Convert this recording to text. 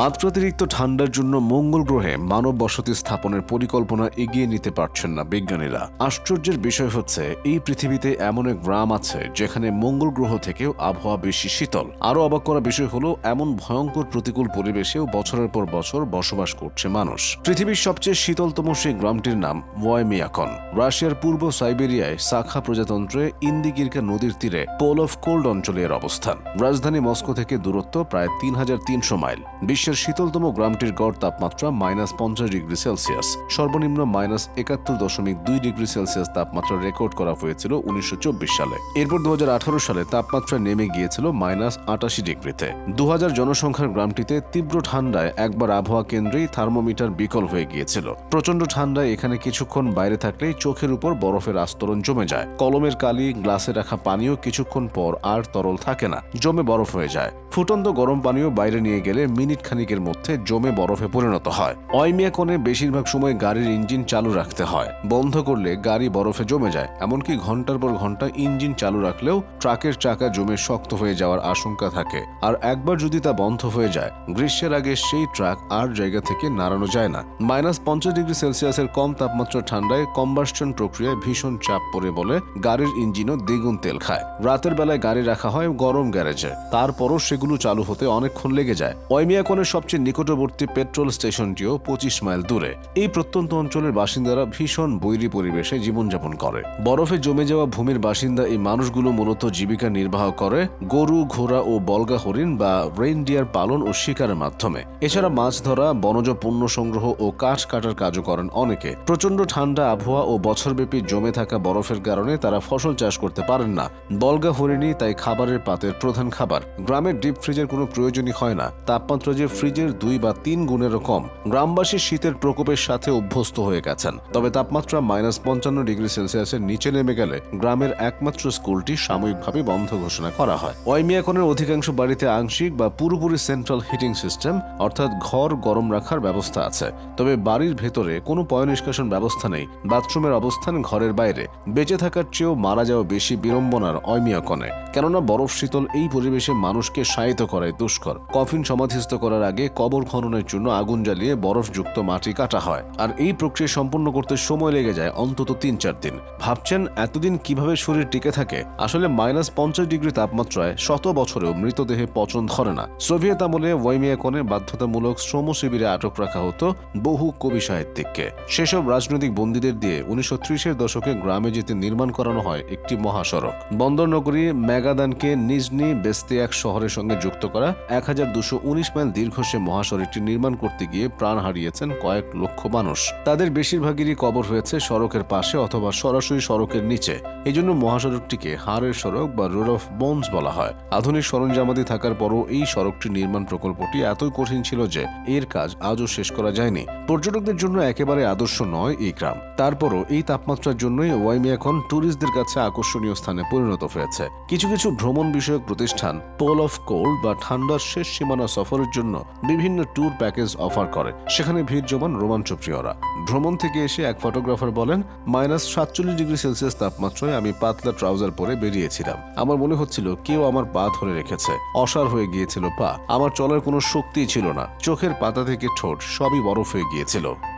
মাত্রাতিরিক্ত ঠান্ডার জন্য মঙ্গল গ্রহে মানব বসতি স্থাপনের পরিকল্পনা এগিয়ে নিতে পারছেন না বিজ্ঞানীরা। আশ্চর্যের বিষয় হচ্ছে, এই পৃথিবীতে এমন এক গ্রাম আছে যেখানে মঙ্গল গ্রহ থেকেও আবহাওয়া বেশি শীতল। আরও অবাক করা বিষয় হলো, এমন ভয়ঙ্কর প্রতিকূল পরিবেশেও বছরের পর বছর বসবাস করছে মানুষ। পৃথিবীর সবচেয়ে শীতলতম সেই গ্রামটির নাম ওয়াইমিয়াকন। রাশিয়ার পূর্ব সাইবেরিয়ায় সাখা প্রজাতন্ত্রে ইন্দিগিরকা নদীর তীরে পোল অফ কোল্ড অঞ্চলে এর অবস্থান। রাজধানী মস্কো থেকে দূরত্ব প্রায় তিন হাজার তিনশো মাইল। বিশ্বের শীতলতম গ্রামটির গড় তাপমাত্রা মাইনাস পঞ্চাশ ডিগ্রি সেলসিয়াস। সর্বনিম্ন মাইনাস একাত্তর দশমিক দুই ডিগ্রি সেলসিয়াস তাপমাত্রা রেকর্ড করা হয়েছিল উনিশশো সালে। এরপর দু সালে তাপমাত্রা নেমে গিয়েছিল মাইনাস আটাশি ডিগ্রিতে। দু জনসংখ্যার গ্রামটিতে তীব্র ঠান্ডায় একবার আবহাওয়া কেন্দ্রেই থার্মোমিটার বিকল হয়ে গিয়েছিল। প্রচণ্ড ঠান্ডায় এখানে কিছুক্ষণ বাইরে থাকলেই চোখের উপর বরফের আস্তরণ জমে যায়। কলমের কালি, গ্লাসে রাখা পানীয় কিছুক্ষণ পর আর তরল থাকে না, জমে বরফ হয়ে যায়। ফুটন্ত গরম পানীয় বাইরে নিয়ে গেলে মিনিট খানিকের মধ্যে জমে বরফে পরিণত হয়। অয়মিয়া কোণে বেশিরভাগ সময় গাড়ির ইঞ্জিন চালু রাখতে হয়। বন্ধ করলে গাড়ি বরফে জমে যায়, এমনকি ঘণ্টার পর ঘণ্টা ইঞ্জিন চালু রাখলেও ট্রাকের চাকা জমে শক্ত হয়ে যাওয়ার আশঙ্কা থাকে। আর একবার যদি তা বন্ধ হয়ে যায়, গ্রীষ্মের আগে সেই ট্রাক আর জায়গা থেকে নাড়ানো যায় না। মাইনাস পঞ্চাশ ডিগ্রি সেলসিয়াসের কম তাপমাত্রা ঠান্ডায় কম্বাসশন প্রক্রিয়ায় ভীষণ চাপ পড়ে বলে গাড়ির ইঞ্জিনও দ্বিগুণ তেল খায়। রাতের বেলায় গাড়ি রাখা হয় গরম গ্যারেজে। তারপরও সেগুলো চালু হতে অনেকক্ষণ লেগে যায়। অয়মিয়াকনের সবচেয়ে নিকটবর্তী পেট্রোল স্টেশনটিও পঁচিশ মাইল দূরে। এই প্রত্যন্ত অঞ্চলের বাসিন্দারা ভীষণ বৈরী পরিবেশে জীবনযাপন করে। বরফে জমে যাওয়া ভূমির বাসিন্দা এই মানুষগুলো মূলত জীবিকা নির্বাহ করে গরু, ঘোড়া ও বলগা হরিণ বা রেইনডিয়ার পালন ও শিকারের মাধ্যমে। এছাড়া মাছ ধরা, বনজ পণ্য সংগ্রহ ও কাঠ কাটার কাজও করেন অনেকে। প্রচণ্ড ঠান্ডা আবহাওয়া ও বছরব্যাপী জমে থাকা বরফের কারণে তারা ফসল চাষ করতে পারেন না। বলগা হরিণই তাই খাবারের পাতের প্রধান খাবার। গ্রামের ডিপ ফ্রিজের কোনো প্রয়োজনই হয় না। তাপমাত্রা যে ফ্রিজের দুই বা তিন গুণেরও কম। গ্রামবাসী শীতের প্রকোপের সাথে অভ্যস্ত হয়ে গেছেন। তবে তাপমাত্রা মাইনাস পঞ্চান্ন ডিগ্রি সেলসিয়াসের নিচে নেমে গেলে গ্রামের একমাত্র স্কুলটি সাময়িকভাবে বন্ধ ঘোষণা করা হয়। ওয়াইমিয়াকনের অধিকাংশ বাড়িতে আংশিক বা পুরোপুরি সেন্ট্রাল হিটিং সিস্টেম, অর্থাৎ ঘর গরম রাখার ব্যবস্থা আছে। তবে বাড়ির ভেতরে কোনো পয় নিষ্কাশন ব্যবস্থা নেই। বাথরুমের অবস্থান ঘরের বাইরে। বেঁচে থাকার চেয়েও মারা যাওয়া বেশি বিড়ম্বনার অয়মিয়াকনে কেননা বরফ শীতল এই পরিবেশে মানুষকে শায়িত করায় দুষ্কর। কফিন সমাধিস্থ করার আগে কবর খননের জন্য আগুন জ্বালিয়ে বরফযুক্ত মাটি কাটা হয়। আর এই প্রক্রিয়া সম্পন্ন করতে সময় লেগে যায় অন্তত তিন চার দিন। ভাবছেন এতদিন কীভাবে শরীর টিকে থাকে? আসলে মাইনাস পঞ্চাশ ডিগ্রি তাপমাত্রায় শত বছরেও মৃতদেহে পচন ধরে না। সোভিয়েত আমলে ওয়াইমিয়াকনে বাধ্যতামূলক শ্রম শিবিরে আটক রাখা হতো বহু কবি সাহিত্যিককে। সেসব রাজনৈতিক বন্দীদের দিয়ে উনিশশো ত্রিশের দশকে গ্রামে যেতে নির্মাণ করানো হয় একটি মহাসড়ক। বন্দর নগরী ম্যাগাদানকে নিজনি বেস্তিয়াক শহরের সঙ্গে যুক্ত করা এক হাজার দুশো উনিশ মাইল দীর্ঘ সে মহাসড়কটি নির্মাণ করতে গিয়ে প্রাণ হারিয়েছেন কয়েক লক্ষ মানুষ। তাদের বেশিরভাগেরই কবর হয়েছে সড়কের পাশে অথবা সরাসরি সড়কের নিচে। এই জন্য মহাসড়কটিকে হাড়ের সড়ক বা রোড অফ বোনস বলা হয়। আধুনিক সরঞ্জামাদি থাকার পরও এই সড়কটি নির্মাণ প্রকল্পটি এতই কঠিন ছিল যে এর কাজ আজও শেষ করা যায়নি। পর্যটকদের জন্য একেবারে আদর্শ নয় এই গ্রাম। তারপরও এই তাপমাত্রার জন্যই ওয়াইমি এখন ট্যুরিস্টদের কাছে আকর্ষণীয় স্থানে পরিণত হয়েছে। কিছু কিছু ভ্রমণ বিষয়ক প্রতিষ্ঠান, পোল অফ কোল্ড বা ঠান্ডার শেষ সীমানা সফরের জন্য বিভিন্ন ট্যুর প্যাকেজ অফার করে। সেখানে ভিড় জমান রোমাঞ্চপ্রিয়রা ভ্রমণ থেকে এসে এক ফটোগ্রাফার বলেন, মাইনাস সাতচল্লিশ ডিগ্রি সেলসিয়াস তাপমাত্রায় আমি পাতলা ট্রাউজার পরে বেরিয়েছিলাম। আমার মনে হচ্ছিল কেউ আমার পা ধরে রেখেছে। অসার হয়ে গিয়েছিল পা। আমার চলার কোনো শক্তিই ছিল না। চোখের পাতা থেকে ঠোঁট সবই বরফ হয়ে গিয়েছিল।